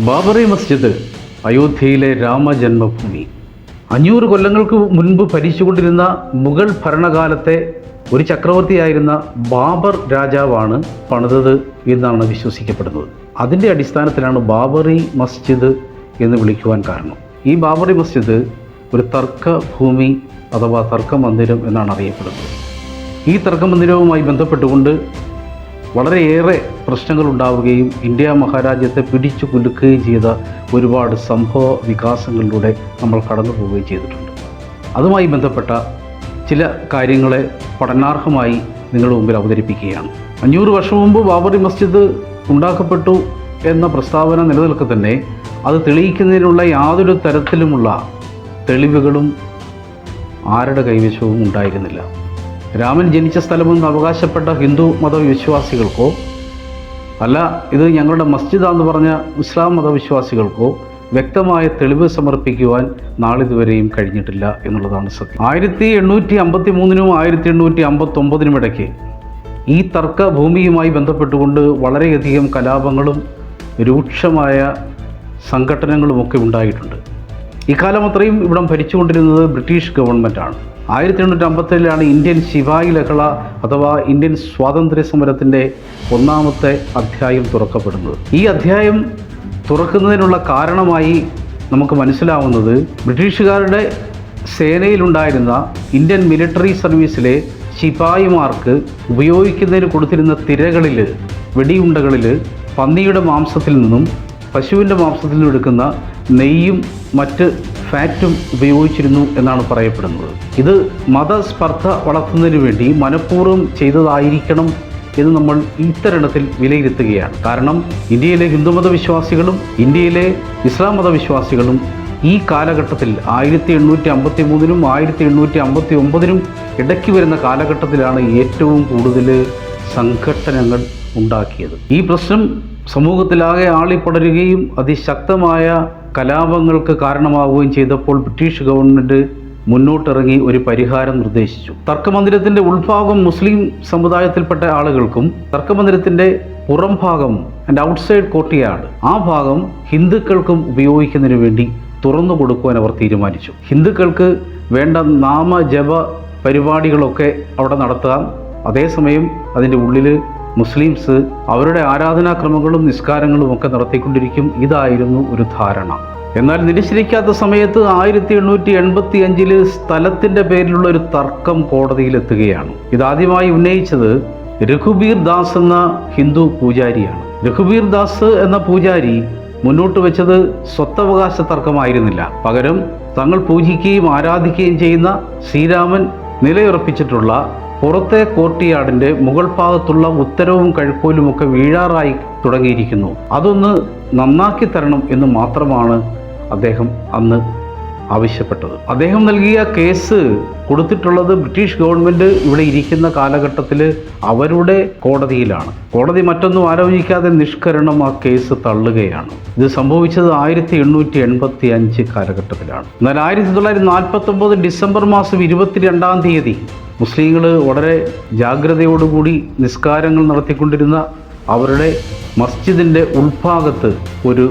ബാബറി മസ്ജിദ് അയോധ്യയിലെ രാമജന്മഭൂമി. അഞ്ഞൂറ് കൊല്ലങ്ങൾക്ക് മുൻപ് ഭരിച്ചുകൊണ്ടിരുന്ന മുഗൾ ഭരണകാലത്തെ ഒരു ചക്രവർത്തിയായിരുന്ന ബാബർ രാജാവാണ് പണിതത് എന്നാണ് വിശ്വസിക്കപ്പെടുന്നത്. അതിന്റെ അടിസ്ഥാനത്തിലാണ് ബാബറി മസ്ജിദ് എന്ന് വിളിക്കുവാൻ കാരണം. ഈ ബാബറി മസ്ജിദ് ഒരു തർക്ക ഭൂമി അഥവാ തർക്ക മന്ദിരം എന്നാണ് അറിയപ്പെടുന്നത്. ഈ തർക്ക മന്ദിരവുമായി ബന്ധപ്പെട്ടുകൊണ്ട് വളരെയേറെ പ്രശ്നങ്ങൾ ഉണ്ടാവുകയും ഇന്ത്യ മഹാരാജ്യത്തെ പിടിച്ചു കുലുക്കുകയും ചെയ്ത ഒരുപാട് സംഭവ വികാസങ്ങളിലൂടെ നമ്മൾ കടന്നു പോവുകയും ചെയ്തിട്ടുണ്ട്. അതുമായി ബന്ധപ്പെട്ട ചില കാര്യങ്ങളെ പഠനാർഹമായി നിങ്ങളുടെ മുമ്പിൽ അവതരിപ്പിക്കുകയാണ്. അഞ്ഞൂറ് വർഷം മുമ്പ് ബാബറി മസ്ജിദ് ഉണ്ടാക്കപ്പെട്ടു എന്ന പ്രസ്താവന നിലനിൽക്കെ തന്നെ അത് തെളിയിക്കുന്നതിനുള്ള യാതൊരു തരത്തിലുമുള്ള തെളിവുകളും ആരുടെ കൈവശവും ഉണ്ടായിരുന്നില്ല. രാമൻ ജനിച്ച സ്ഥലമെന്ന് അവകാശപ്പെട്ട ഹിന്ദു മതവിശ്വാസികൾക്കോ അല്ല ഇത് ഞങ്ങളുടെ മസ്ജിദാന്ന് പറഞ്ഞ ഇസ്ലാം മതവിശ്വാസികൾക്കോ വ്യക്തമായ തെളിവ് സമർപ്പിക്കുവാൻ നാളിതുവരെയും കഴിഞ്ഞിട്ടില്ല എന്നുള്ളതാണ് സത്യം. ആയിരത്തി എണ്ണൂറ്റി അമ്പത്തി മൂന്നിനും ആയിരത്തി എണ്ണൂറ്റി അമ്പത്തി ഒമ്പതിനും ഇടയ്ക്ക് ഈ തർക്ക ഭൂമിയുമായി ബന്ധപ്പെട്ടുകൊണ്ട് വളരെയധികം കലാപങ്ങളും രൂക്ഷമായ സംഘടനകളുമൊക്കെ ഉണ്ടായിട്ടുണ്ട്. ഇക്കാലം അത്രയും ഇവിടം ഭരിച്ചുകൊണ്ടിരുന്നത് ബ്രിട്ടീഷ് ഗവൺമെന്റാണ് ആയിരത്തി എണ്ണൂറ്റി അമ്പത്തേഴിലാണ് ഇന്ത്യൻ ശിവായി ലഹള അഥവാ ഇന്ത്യൻ സ്വാതന്ത്ര്യ സമരത്തിന്റെ ഒന്നാമത്തെ അധ്യായം തുറക്കപ്പെടുന്നത്. ഈ അധ്യായം തുറക്കുന്നതിനുള്ള കാരണമായി നമുക്ക് മനസ്സിലാവുന്നത് ബ്രിട്ടീഷുകാരുടെ സേനയിലുണ്ടായിരുന്ന ഇന്ത്യൻ മിലിറ്ററി സർവീസിലെ ശിപായിമാർക്ക് ഉപയോഗിക്കുന്നതിന് കൊടുത്തിരുന്ന തിരകളിൽ വെടിയുണ്ടകളിൽ പന്നിയുടെ മാംസത്തിൽ നിന്നും പശുവിന്റെ മാംസത്തിൽ നിന്നും എടുക്കുന്ന നെയ്യും മറ്റ് ഫാറ്റും ഉപയോഗിച്ചിരുന്നു എന്നാണ് പറയപ്പെടുന്നത്. ഇത് മതസ്പർദ്ധ വളർത്തുന്നതിന് വേണ്ടി മനഃപൂർവം ചെയ്തതായിരിക്കണം എന്ന് നമ്മൾ ഇത്തരണത്തിൽ വിലയിരുത്തുകയാണ്. കാരണം ഇന്ത്യയിലെ ഹിന്ദുമത വിശ്വാസികളും ഇന്ത്യയിലെ ഇസ്ലാം മതവിശ്വാസികളും ഈ കാലഘട്ടത്തിൽ ആയിരത്തി എണ്ണൂറ്റി അമ്പത്തി മൂന്നിനും ആയിരത്തി എണ്ണൂറ്റി അമ്പത്തി ഒമ്പതിനും ഇടയ്ക്ക് വരുന്ന കാലഘട്ടത്തിലാണ് ഏറ്റവും കൂടുതൽ സംഘട്ടനങ്ങൾ ഉണ്ടാക്കിയത്. ഈ പ്രശ്നം സമൂഹത്തിലാകെ ആളിപ്പടരുകയും അതിശക്തമായ കലാപങ്ങൾക്ക് കാരണമാവുകയും ചെയ്തപ്പോൾ ബ്രിട്ടീഷ് ഗവൺമെന്റ് മുന്നോട്ടിറങ്ങി ഒരു പരിഹാരം നിർദ്ദേശിച്ചു. തർക്കമന്ദിരത്തിന്റെ ഉൾഭാഗം മുസ്ലിം സമുദായത്തിൽപ്പെട്ട ആളുകൾക്കും തർക്കമന്ദിരത്തിന്റെ പുറം ഭാഗം ആൻഡ് ഔട്ട്സൈഡ് കോർട്ടിയാട് ആ ഭാഗം ഹിന്ദുക്കൾക്കും ഉപയോഗിക്കുന്നതിന് വേണ്ടി തുറന്നു കൊടുക്കുവാൻ അവർ തീരുമാനിച്ചു. ഹിന്ദുക്കൾക്ക് വേണ്ട നാമജപ പരിപാടികളൊക്കെ അവിടെ നടത്താം. അതേസമയം അതിന്റെ ഉള്ളിൽ മുസ്ലിംസ് അവരുടെ ആരാധനാക്രമങ്ങളും നിസ്കാരങ്ങളും ഒക്കെ നടത്തിക്കൊണ്ടിരിക്കും. ഇതായിരുന്നു ഒരു ധാരണ. എന്നാൽ നിരീശ്വരിക്കാത്ത സമയത്ത് ആയിരത്തി എണ്ണൂറ്റി എൺപത്തി അഞ്ചിൽ സ്ഥലത്തിന്റെ പേരിലുള്ള ഒരു തർക്കം കോടതിയിലെത്തുകയാണ്. ഇതാദ്യമായി ഉന്നയിച്ചത് രഘുബീർ ദാസ് എന്ന ഹിന്ദു പൂജാരിയാണ്. രഘുബീർ ദാസ് എന്ന പൂജാരി മുന്നോട്ട് വെച്ചത് സ്വത്തവകാശ തർക്കമായിരുന്നില്ല. പകരം തങ്ങൾ പൂജിക്കുകയും ആരാധിക്കുകയും ചെയ്യുന്ന ശ്രീരാമൻ നിലയുറപ്പിച്ചിട്ടുള്ള പുറത്തെ കോർട്ടിയാടിന്റെ മുകൾ ഭാഗത്തുള്ള ഉത്തരവും കഴുക്കോലുമൊക്കെ വീഴാറായി തുടങ്ങിയിരിക്കുന്നു. അതൊന്ന് നന്നാക്കി തരണം എന്ന് മാത്രമാണ് അദ്ദേഹം അന്ന് ആവശ്യപ്പെട്ടത്. അദ്ദേഹം നൽകിയ കേസ് കൊടുത്തിട്ടുള്ളത് ബ്രിട്ടീഷ് ഗവൺമെന്റ് ഇവിടെ ഇരിക്കുന്ന കാലഘട്ടത്തിൽ അവരുടെ കോടതിയിലാണ്. കോടതി മറ്റൊന്നും ആലോചിക്കാതെ നിഷ്കരണം ആ കേസ് തള്ളുകയാണ്. ഇത് സംഭവിച്ചത് ആയിരത്തി എണ്ണൂറ്റി എൺപത്തി അഞ്ച് കാലഘട്ടത്തിലാണ്. എന്നാൽ ആയിരത്തി തൊള്ളായിരത്തി നാൽപ്പത്തൊമ്പത് ഡിസംബർ മാസം ഇരുപത്തിരണ്ടാം തീയതി മുസ്ലിങ്ങൾ വളരെ ജാഗ്രതയോടുകൂടി നിസ്കാരങ്ങൾ നടത്തിക്കൊണ്ടിരുന്ന അവരുടെ മസ്ജിദിന്റെ ഉൾഭാഗത്ത് ഒരു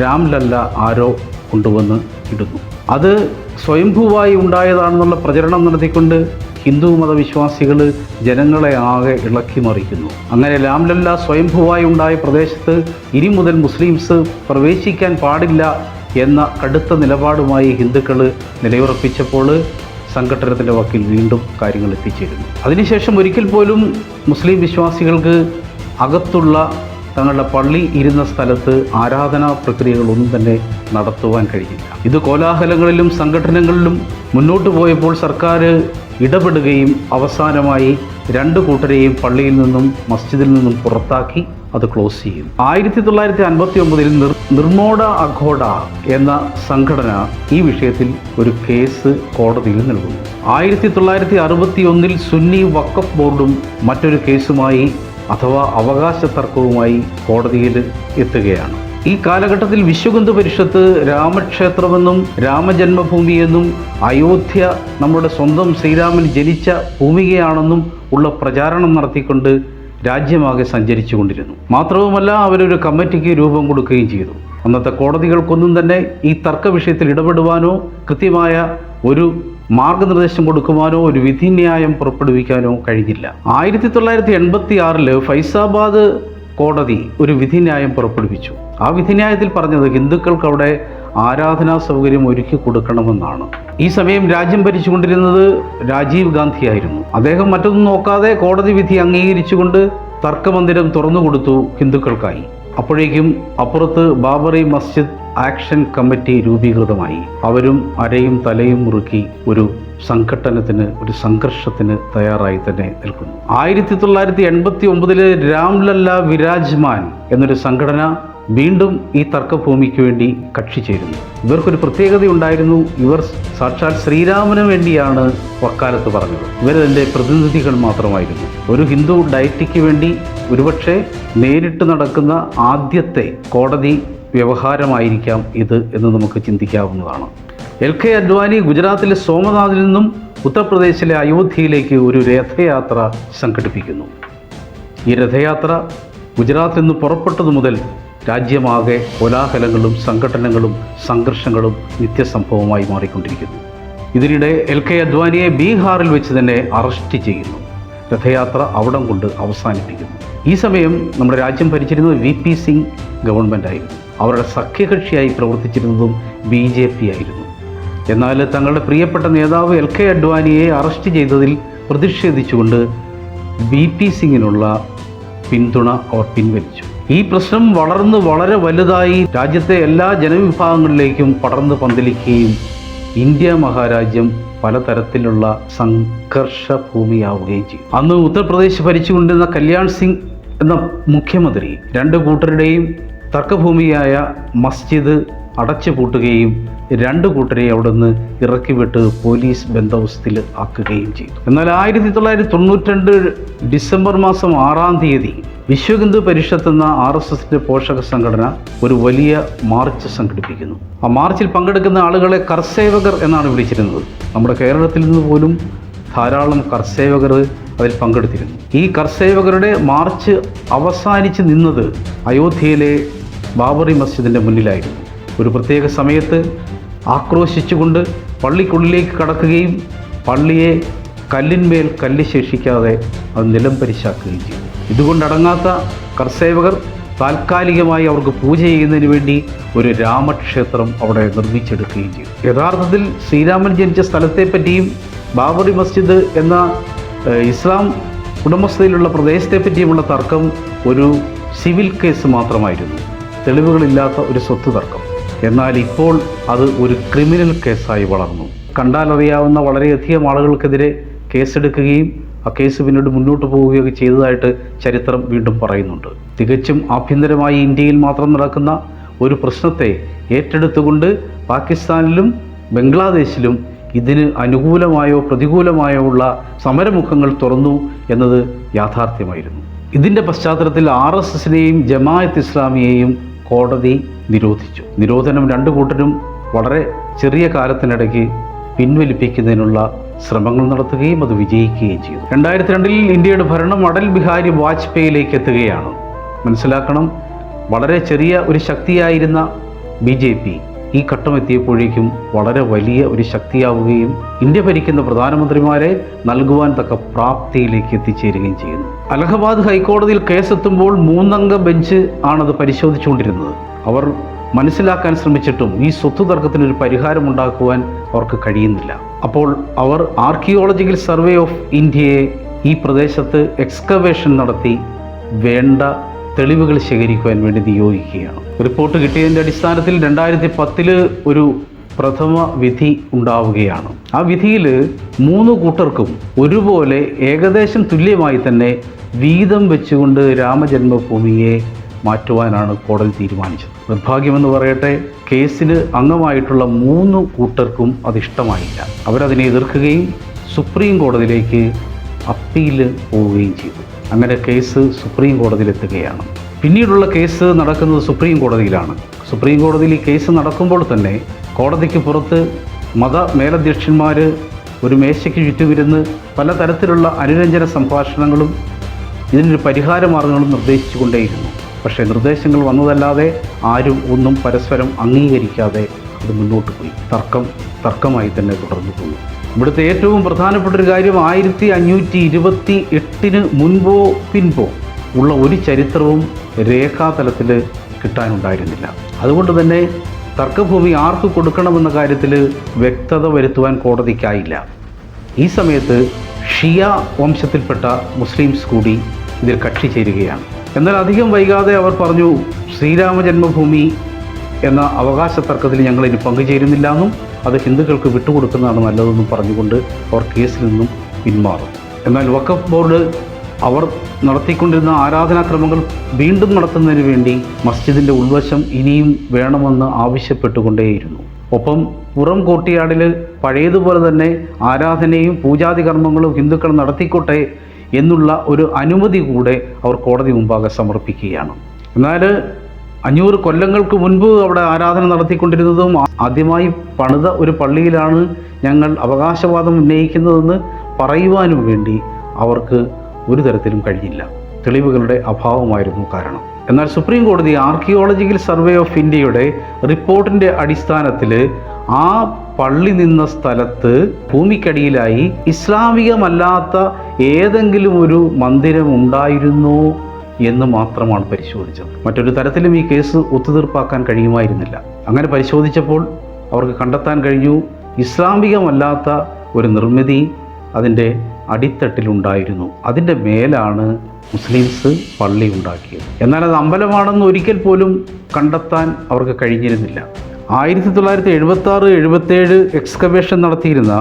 രാംലല്ല ആരോ കൊണ്ടുവന്ന് ഇടുന്നു. അത് സ്വയംഭൂവായി ഉണ്ടായതാണെന്നുള്ള പ്രചരണം നടത്തിക്കൊണ്ട് ഹിന്ദു മതവിശ്വാസികൾ ജനങ്ങളെ ആകെ ഇളക്കി മറിക്കുന്നു. അങ്ങനെ രാംലല്ല സ്വയംഭൂവായി ഉണ്ടായ പ്രദേശത്ത് ഇനി മുതൽ മുസ്ലിംസ് പ്രവേശിക്കാൻ പാടില്ല എന്ന കടുത്ത നിലപാടുമായി ഹിന്ദുക്കൾ നിലയുറപ്പിച്ചപ്പോൾ സംഘടനത്തിന്റെ വക്കിൽ വീണ്ടും കാര്യങ്ങൾ എത്തിച്ചേരുന്നു. അതിനുശേഷം ഒരിക്കൽ പോലും മുസ്ലിം വിശ്വാസികൾക്ക് അകത്തുള്ള തങ്ങളുടെ പള്ളി ഇരുന്ന സ്ഥലത്ത് ആരാധനാ പ്രക്രിയകളൊന്നും തന്നെ നടത്തുവാൻ കഴിയില്ല ഇത് കോലാഹലങ്ങളിലും സംഘടനകളിലും മുന്നോട്ട് പോയപ്പോൾ സർക്കാർ ഇടപെടുകയും അവസാനമായി രണ്ട് കൂട്ടരെയും പള്ളിയിൽ നിന്നും മസ്ജിദിൽ നിന്നും പുറത്താക്കി. അത് ക്ലോസ് ചെയ്യും. ആയിരത്തി തൊള്ളായിരത്തി അൻപത്തി ഒമ്പതിൽ നിർ നിർമോഡ അഘോഡ എന്ന സംഘടന ഈ വിഷയത്തിൽ ഒരു കേസ് കോടതിയിൽ നൽകുന്നു. ആയിരത്തി തൊള്ളായിരത്തി അറുപത്തി ഒന്നിൽ സുന്നി വക്കഫ് ബോർഡും മറ്റൊരു കേസുമായി അഥവാ അവകാശ തർക്കവുമായി കോടതിയിൽ എത്തുകയാണ്. ഈ കാലഘട്ടത്തിൽ വിശ്വഗന്ധ പരിഷത്ത് രാമക്ഷേത്രമെന്നും രാമജന്മഭൂമിയെന്നും അയോധ്യ നമ്മുടെ സ്വന്തം ശ്രീരാമൻ ജനിച്ച ഭൂമികയാണെന്നും ഉള്ള പ്രചാരണം നടത്തിക്കൊണ്ട് രാജ്യമാകെ സഞ്ചരിച്ചു കൊണ്ടിരുന്നു മാത്രവുമല്ല അവരൊരു കമ്മിറ്റിക്ക് രൂപം കൊടുക്കുകയും ചെയ്തു. അന്നത്തെ കോടതികൾക്കൊന്നും തന്നെ ഈ തർക്ക വിഷയത്തിൽ ഇടപെടുവാനോ കൃത്യമായ ഒരു മാർഗനിർദ്ദേശം കൊടുക്കുവാനോ ഒരു വിധിന്യായം പുറപ്പെടുവിക്കാനോ കഴിഞ്ഞില്ല. ആയിരത്തി തൊള്ളായിരത്തി എൺപത്തി ആറിൽ ഫൈസാബാദ് കോടതി ഒരു വിധിന്യായം പുറപ്പെടുവിച്ചു. ആ വിധിന്യായത്തിൽ പറഞ്ഞത് ഹിന്ദുക്കൾക്ക് അവിടെ ആരാധനാ സൗകര്യം ഒരുക്കി കൊടുക്കണമെന്നാണ്. ഈ സമയം രാജ്യം ഭരിച്ചുകൊണ്ടിരുന്നത് രാജീവ് ഗാന്ധിയായിരുന്നു. അദ്ദേഹം മറ്റൊന്നും നോക്കാതെ കോടതി വിധി അംഗീകരിച്ചുകൊണ്ട് തർക്കമന്ദിരം തുറന്നുകൊടുത്തു ഹിന്ദുക്കൾക്കായി. അപ്പോഴേക്കും അപ്പുറത്ത് ബാബറി മസ്ജിദ് ആക്ഷൻ കമ്മിറ്റി രൂപീകൃതമായി. അവരും അരയും തലയും മുറുക്കി ഒരു സംഘട്ടനത്തിന് ഒരു സംഘർഷത്തിന് തയ്യാറായി തന്നെ നിൽക്കുന്നു. ആയിരത്തി തൊള്ളായിരത്തി എൺപത്തി ഒമ്പതിലെ രാംലല്ല വിരാജ്മാൻ എന്നൊരു സംഘടന വീണ്ടും ഈ തർക്കഭൂമിക്ക് വേണ്ടി കക്ഷി ചേരുന്നു. ഇവർക്കൊരു പ്രത്യേകതയുണ്ടായിരുന്നു. ഇവർ സാക്ഷാൽ ശ്രീരാമന് വേണ്ടിയാണ് വക്കാലത്ത് പറഞ്ഞത്. ഇവരതിന്റെ പ്രതിനിധികൾ മാത്രമായിരുന്നു. ഒരു ഹിന്ദു ഡയറ്റിക്ക് വേണ്ടി ഒരുപക്ഷെ നേരിട്ട് നടക്കുന്ന ആദ്യത്തെ കോടതി വ്യവഹാരമായിരിക്കാം ഇത് എന്ന് നമുക്ക് ചിന്തിക്കാവുന്നതാണ്. എൽ കെ അദ്വാനി ഗുജറാത്തിലെ സോമനാഥിൽ നിന്നും ഉത്തർപ്രദേശിലെ അയോധ്യയിലേക്ക് ഒരു രഥയാത്ര സംഘടിപ്പിക്കുന്നു. ഈ രഥയാത്ര ഗുജറാത്തിൽ നിന്ന് പുറപ്പെട്ടതു മുതൽ രാജ്യമാകെ കോലാഹലങ്ങളും സംഘടനകളും സംഘർഷങ്ങളും നിത്യസംഭവമായി മാറിക്കൊണ്ടിരിക്കുന്നു. ഇതിനിടെ എൽ കെ അദ്വാനിയെ ബീഹാറിൽ വെച്ച് തന്നെ അറസ്റ്റ് ചെയ്യുന്നു. രഥയാത്ര അവിടം കൊണ്ട് അവസാനിപ്പിക്കുന്നു. ഈ സമയം നമ്മുടെ രാജ്യം ഭരിച്ചിരുന്നത് വി പി സിംഗ് ഗവൺമെന്റായിരുന്നു അവരുടെ സഖ്യകക്ഷിയായി പ്രവർത്തിച്ചിരുന്നതും ബി ജെ പി ആയിരുന്നു. എന്നാൽ തങ്ങളുടെ പ്രിയപ്പെട്ട നേതാവ് എൽ കെ അഡ്വാനിയെ അറസ്റ്റ് ചെയ്തതിൽ പ്രതിഷേധിച്ചുകൊണ്ട് ബി പി സിംഗിനുള്ള പിന്തുണ അവർ പിൻവലിച്ചു. ഈ പ്രശ്നം വളർന്ന് വളരെ വലുതായി രാജ്യത്തെ എല്ലാ ജനവിഭാഗങ്ങളിലേക്കും പടർന്ന് പന്തലിക്കുകയും ഇന്ത്യ മഹാരാജ്യം പലതരത്തിലുള്ള സംഘർഷ ഭൂമിയാവുകയും ചെയ്തു. അന്ന് ഉത്തർപ്രദേശ് ഭരിച്ചുകൊണ്ടിരുന്ന കല്യാൺ സിംഗ് എന്ന മുഖ്യമന്ത്രി രണ്ട് കൂട്ടരുടെയും തർക്കഭൂമിയായ മസ്ജിദ് അടച്ചു പൂട്ടുകയും രണ്ട് കൂട്ടരെ അവിടുന്ന് ഇറക്കിവിട്ട് പോലീസ് ബന്ദോബസ്തിൽ ആക്കുകയും ചെയ്തു. എന്നാൽ ആയിരത്തി തൊള്ളായിരത്തി തൊണ്ണൂറ്റി രണ്ട് ഡിസംബർ മാസം ആറാം തീയതി വിശ്വഹിന്ദു പരിഷത്ത് എന്ന ആർ എസ് എസിന്റെ പോഷക സംഘടന ഒരു വലിയ മാർച്ച് സംഘടിപ്പിക്കുന്നു. ആ മാർച്ചിൽ പങ്കെടുക്കുന്ന ആളുകളെ കർസേവകർ എന്നാണ് വിളിച്ചിരുന്നത്. നമ്മുടെ കേരളത്തിൽ നിന്ന് പോലും ധാരാളം കർസേവകർ അതിൽ പങ്കെടുത്തിരുന്നു. ഈ കർസേവകരുടെ മാർച്ച് അവസാനിച്ച് നിന്നത് അയോധ്യയിലെ ബാബറി മസ്ജിദിന്റെ മുന്നിലായിരുന്നു. ഒരു പ്രത്യേക സമയത്ത് ആക്രോശിച്ചുകൊണ്ട് പള്ളിക്കുള്ളിലേക്ക് കടക്കുകയും പള്ളിയെ കല്ലിന്മേൽ കല്ല് ശേഷിക്കാതെ അത് നിലം പരിശാക്കുകയും ചെയ്തു. ഇതുകൊണ്ടടങ്ങാത്ത കർസേവകർ താൽക്കാലികമായി അവർക്ക് പൂജ ചെയ്യുന്നതിന് വേണ്ടി ഒരു രാമക്ഷേത്രം അവിടെ നിർമ്മിച്ചെടുക്കുകയും ചെയ്തു. യഥാർത്ഥത്തിൽ ശ്രീരാമൻ ജനിച്ച സ്ഥലത്തെപ്പറ്റിയും ബാബറി മസ്ജിദ് എന്ന ഇസ്ലാം ഉടമസ്ഥതയിലുള്ള പ്രദേശത്തെ പറ്റിയുമുള്ള തർക്കം ഒരു സിവിൽ കേസ് മാത്രമായിരുന്നു. തെളിവുകളില്ലാത്ത ഒരു സ്വത്ത് തർക്കം. എന്നാൽ ഇപ്പോൾ അത് ഒരു ക്രിമിനൽ കേസായി വളർന്നു. കണ്ടാലറിയാവുന്ന വളരെയധികം ആളുകൾക്കെതിരെ കേസെടുക്കുകയും ആ കേസ് പിന്നീട് മുന്നോട്ട് പോവുകയൊക്കെ ചെയ്തതായിട്ട് ചരിത്രം വീണ്ടും പറയുന്നുണ്ട്. തികച്ചും ആഭ്യന്തരമായി ഇന്ത്യയിൽ മാത്രം നടക്കുന്ന ഒരു പ്രശ്നത്തെ ഏറ്റെടുത്തുകൊണ്ട് പാകിസ്ഥാനിലും ബംഗ്ലാദേശിലും ഇതിന് അനുകൂലമായോ പ്രതികൂലമായോ ഉള്ള സമരമുഖങ്ങൾ തുറന്നു എന്നത് യാഥാർത്ഥ്യമായിരുന്നു. ഇതിന്റെ പശ്ചാത്തലത്തിൽ ആർ എസ് എസിനെയും ജമായത്ത് ഇസ്ലാമിയെയും കോടതി നിരോധിച്ചു. നിരോധനം രണ്ടു കൂട്ടരും വളരെ ചെറിയ കാലത്തിനിടയ്ക്ക് പിൻവലിപ്പിക്കുന്നതിനുള്ള ശ്രമങ്ങൾ നടത്തുകയും അത് വിജയിക്കുകയും ചെയ്തു. രണ്ടായിരത്തി രണ്ടിൽ ഇന്ത്യയുടെ ഭരണം അടൽ ബിഹാരി വാജ്പേയിലേക്ക് എത്തുകയാണ്. മനസ്സിലാക്കണം വളരെ ചെറിയ ഒരു ശക്തിയായിരുന്ന ബി ജെ പി ഈ ഘട്ടം എത്തിയപ്പോഴേക്കും വളരെ വലിയ ഒരു ശക്തിയാവുകയും ഇന്ത്യ ഭരിക്കുന്ന പ്രധാനമന്ത്രിമാരെ നൽകുവാൻ തക്ക പ്രാപ്തിയിലേക്ക് എത്തിച്ചേരുകയും ചെയ്യുന്നു. അലഹബാദ് ഹൈക്കോടതിയിൽ കേസെത്തുമ്പോൾ മൂന്നംഗ ബെഞ്ച് ആണത് പരിശോധിച്ചുകൊണ്ടിരുന്നത്. അവർ മനസ്സിലാക്കാൻ ശ്രമിച്ചിട്ടും ഈ സ്വത്ത് തർക്കത്തിനൊരു പരിഹാരം ഉണ്ടാക്കുവാൻ അവർക്ക് കഴിയുന്നില്ല. അപ്പോൾ അവർ ആർക്കിയോളജിക്കൽ സർവേ ഓഫ് ഇന്ത്യയെ ഈ പ്രദേശത്ത് എക്സ്കവേഷൻ നടത്തി വേണ്ട തെളിവുകൾ ശേഖരിക്കുവാൻ വേണ്ടി നിയോഗിക്കുകയാണ്. റിപ്പോർട്ട് കിട്ടിയതിന്റെ അടിസ്ഥാനത്തിൽ രണ്ടായിരത്തി പത്തിൽ ഒരു പ്രഥമ വിധി ഉണ്ടാവുകയാണ്. ആ വിധിയിൽ മൂന്ന് കൂട്ടർക്കും ഒരുപോലെ ഏകദേശം തുല്യമായി തന്നെ വീതം വെച്ചുകൊണ്ട് രാമജന്മഭൂമിയെ മാറ്റുവാനാണ് കോടതി തീരുമാനിച്ചത്. നിർഭാഗ്യമെന്ന് പറയട്ടെ കേസിന് അംഗമായിട്ടുള്ള മൂന്ന് കൂട്ടർക്കും അതിഷ്ടമായില്ല. അവരതിനെ എതിർക്കുകയും സുപ്രീം കോടതിയിലേക്ക് അപ്പീൽ പോവുകയും ചെയ്തു. അങ്ങനെ കേസ് സുപ്രീം കോടതിയിലെത്തുകയാണ്. പിന്നീടുള്ള കേസ് നടക്കുന്നത് സുപ്രീം കോടതിയിലാണ്. സുപ്രീം കോടതിയിൽ ഈ കേസ് നടക്കുമ്പോൾ തന്നെ കോടതിക്ക് പുറത്ത് മത മേലധ്യക്ഷന്മാർ ഒരു മേശയ്ക്ക് ചുറ്റുമിരുന്ന് പലതരത്തിലുള്ള അനുരഞ്ജന സംഭാഷണങ്ങളും ഇതിനൊരു പരിഹാര മാർഗങ്ങളും നിർദ്ദേശിച്ചുകൊണ്ടേയിരുന്നു. പക്ഷേ നിർദ്ദേശങ്ങൾ വന്നതല്ലാതെ ആരും ഒന്നും പരസ്പരം അംഗീകരിക്കാതെ അത് മുന്നോട്ട് പോയി. തർക്കം തർക്കമായി തന്നെ തുടർന്നു പോയി. ഇവിടുത്തെ ഏറ്റവും പ്രധാനപ്പെട്ട ഒരു കാര്യം ആയിരത്തി അഞ്ഞൂറ്റി ഇരുപത്തി എട്ടിന് മുൻപോ പിൻപോ ഉള്ള ഒരു ചരിത്രവും രേഖാതലത്തിൽ കിട്ടാനുണ്ടായിരുന്നില്ല. അതുകൊണ്ട് തന്നെ തർക്കഭൂമി ആർക്ക് കൊടുക്കണമെന്ന കാര്യത്തിൽ വ്യക്തത വരുത്തുവാൻ കോടതിക്കായില്ല. ഈ സമയത്ത് ഷിയ വംശത്തിൽപ്പെട്ട മുസ്ലിംസ് കൂടി ഇതിൽ കക്ഷി ചേരുകയാണ്. എന്നാൽ അധികം വൈകാതെ അവർ പറഞ്ഞു ശ്രീരാമജന്മഭൂമി എന്ന അവകാശ തർക്കത്തിൽ ഞങ്ങൾ ഇനി പങ്കുചേരുന്നില്ല എന്നും അത് ഹിന്ദുക്കൾക്ക് വിട്ടുകൊടുക്കുന്നതാണ് നല്ലതെന്നും പറഞ്ഞുകൊണ്ട് അവർ കേസിൽ നിന്നും പിന്മാറും. എന്നാൽ വഖഫ് ബോർഡ് അവർ നടത്തിക്കൊണ്ടിരുന്ന ആരാധനാക്രമങ്ങൾ വീണ്ടും നടത്തുന്നതിന് വേണ്ടി മസ്ജിദിന്റെ ഉൾവശം ഇനിയും വേണമെന്ന് ആവശ്യപ്പെട്ടുകൊണ്ടേയിരുന്നു. ഒപ്പം പുറം കോട്ടിയാടിൽ പഴയതുപോലെ തന്നെ ആരാധനയും പൂജാതി കർമ്മങ്ങളും ഹിന്ദുക്കൾ നടത്തിക്കോട്ടെ എന്നുള്ള ഒരു അനുമതി കൂടെ അവർ കോടതി മുമ്പാകെ സമർപ്പിക്കുകയാണ്. എന്നാൽ അഞ്ഞൂറ് കൊല്ലങ്ങൾക്ക് മുൻപ് അവിടെ ആരാധന നടത്തിക്കൊണ്ടിരുന്നതും ആദ്യമായി പണിത ഒരു പള്ളിയിലാണ് ഞങ്ങൾ അവകാശവാദം ഉന്നയിക്കുന്നതെന്ന് പറയുവാനും വേണ്ടി അവർക്ക് ഒരു തരത്തിലും കഴിഞ്ഞില്ല. തെളിവുകളുടെ അഭാവമായിരുന്നു കാരണം. എന്നാൽ സുപ്രീം കോടതി ആർക്കിയോളജിക്കൽ സർവേ ഓഫ് ഇന്ത്യയുടെ റിപ്പോർട്ടിന്റെ അടിസ്ഥാനത്തിൽ ആ പള്ളി നിന്ന സ്ഥലത്ത് ഭൂമിക്കടിയിലായി ഇസ്ലാമികമല്ലാത്ത ഏതെങ്കിലും ഒരു മന്ദിരം ഉണ്ടായിരുന്നോ എന്ന് മാത്രമാണ് പരിശോധിച്ചത്. മറ്റൊരു തരത്തിലും ഈ കേസ് ഒത്തുതീർപ്പാക്കാൻ കഴിയുമായിരുന്നില്ല. അങ്ങനെ പരിശോധിച്ചപ്പോൾ അവർക്ക് കണ്ടെത്താൻ കഴിഞ്ഞു ഇസ്ലാമികമല്ലാത്ത ഒരു നിർമ്മിതി അതിന്റെ അടിത്തട്ടിലുണ്ടായിരുന്നു അതിന്റെ മേലാണ് മുസ്ലിംസ് പള്ളി ഉണ്ടാക്കിയത്. എന്നാൽ അത് അമ്പലമാണെന്ന് ഒരിക്കൽ പോലും കണ്ടെത്താൻ അവർക്ക് കഴിഞ്ഞിരുന്നില്ല. ആയിരത്തി തൊള്ളായിരത്തി എഴുപത്തി ആറ് എഴുപത്തേഴ് എക്സ്കവേഷൻ നടത്തിയിരുന്ന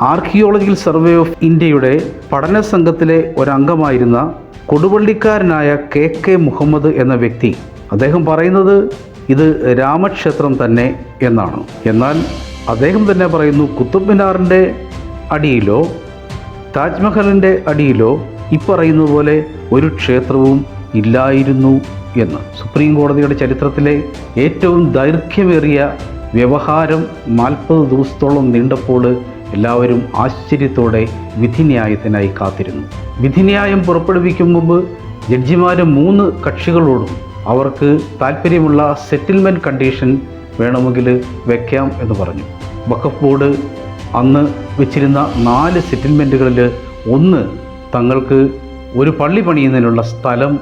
ആർക്കിയോളജിക്കൽ സർവേ ഓഫ് ഇന്ത്യയുടെ പഠന സംഘത്തിലെ ഒരംഗമായിരുന്ന കൊടുവള്ളിക്കാരനായ കെ കെ മുഹമ്മദ് എന്ന വ്യക്തി. അദ്ദേഹം പറയുന്നത് ഇത് രാമക്ഷേത്രം തന്നെ എന്നാണ്. എന്നാൽ അദ്ദേഹം തന്നെ പറയുന്നു കുത്തുബ് മിനാറിന്റെ അടിയിലോ താജ്മഹലിന്റെ അടിയിലോ ഇപ്പറയുന്ന പോലെ ഒരു ക്ഷേത്രവും ഇല്ലായിരുന്നു എന്ന് സുപ്രീം കോടതിയുടെ ചരിത്രത്തിലെ ഏറ്റവും ദൈർഘ്യമേറിയ വ്യവഹാരം നാൽപ്പത് ദിവസത്തോളം നീണ്ടപ്പോൾ എല്ലാവരും ആശ്ചര്യത്തോടെ വിധിന്യായത്തിനായി കാത്തിരുന്നു. വിധിന്യായം പുറപ്പെടുവിക്കും മുമ്പ് ജഡ്ജിമാർ മൂന്ന് കക്ഷികളോടും അവർക്ക് താല്പര്യമുള്ള സെറ്റിൽമെന്റ് കണ്ടീഷൻ വേണമെങ്കിൽ വെക്കാം എന്ന് പറഞ്ഞു. വഖഫ് ബോർഡ് അന്ന് വെച്ചിരുന്ന നാല് സെറ്റിൽമെന്റുകളിൽ ഒന്ന് തങ്ങൾക്ക് ഒരു പള്ളി പണിയുന്നതിനുള്ള സ്ഥലം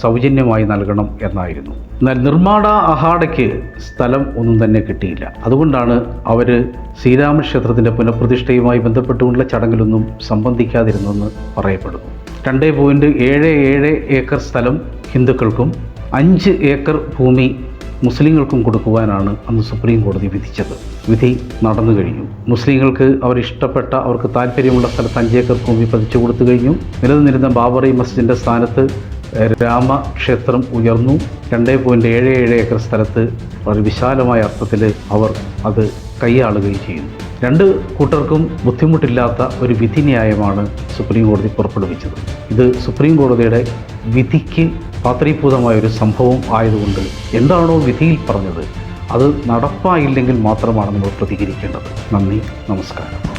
സൗജന്യമായി നൽകണം എന്നായിരുന്നു. എന്നാൽ നിർമ്മാണ അഹാഡയ്ക്ക് സ്ഥലം ഒന്നും തന്നെ കിട്ടിയില്ല. അതുകൊണ്ടാണ് അവർ ശ്രീരാമക്ഷേത്രത്തിന്റെ പുനഃപ്രതിഷ്ഠയുമായി ബന്ധപ്പെട്ടുകൊണ്ടുള്ള ചടങ്ങിലൊന്നും സംബന്ധിക്കാതിരുന്നെന്ന് പറയപ്പെടുന്നു. രണ്ട് പോയിന്റ് ഏഴ് ഏഴ് ഏക്കർ സ്ഥലം ഹിന്ദുക്കൾക്കും അഞ്ച് ഏക്കർ ഭൂമി മുസ്ലിങ്ങൾക്കും കൊടുക്കുവാനാണ് അന്ന് സുപ്രീം കോടതി വിധിച്ചത്. വിധി നടന്നു കഴിഞ്ഞു. മുസ്ലിങ്ങൾക്ക് അവർ ഇഷ്ടപ്പെട്ട അവർക്ക് താല്പര്യമുള്ള സ്ഥലത്ത് അഞ്ചേക്കർ ഭൂമി പതിച്ചു കൊടുത്തു കഴിഞ്ഞു. നിലനിന്നിരുന്ന ബാബറി മസ്ജിദിന്റെ സ്ഥാനത്ത് രാമക്ഷേത്രം ഉയർന്നു. രണ്ട് പോയിന്റ് ഏഴ് ഏഴ് ഏക്കർ സ്ഥലത്ത് വളരെ വിശാലമായ അർത്ഥത്തിൽ അവർ അത് കൈയാളുകയും ചെയ്യുന്നു. രണ്ട് കൂട്ടർക്കും ബുദ്ധിമുട്ടില്ലാത്ത ഒരു വിധിന്യായമാണ് സുപ്രീം കോടതി പുറപ്പെടുവിച്ചത്. ഇത് സുപ്രീം കോടതിയുടെ വിധിക്ക് പാത്രീഭൂതമായ ഒരു സംഭവം ആയതുകൊണ്ട് എന്താണോ വിധിയിൽ പറഞ്ഞത് അത് നടപ്പായില്ലെങ്കിൽ മാത്രമാണ് നമ്മൾ പ്രതികരിക്കേണ്ടത്. നന്ദി നമസ്കാരം.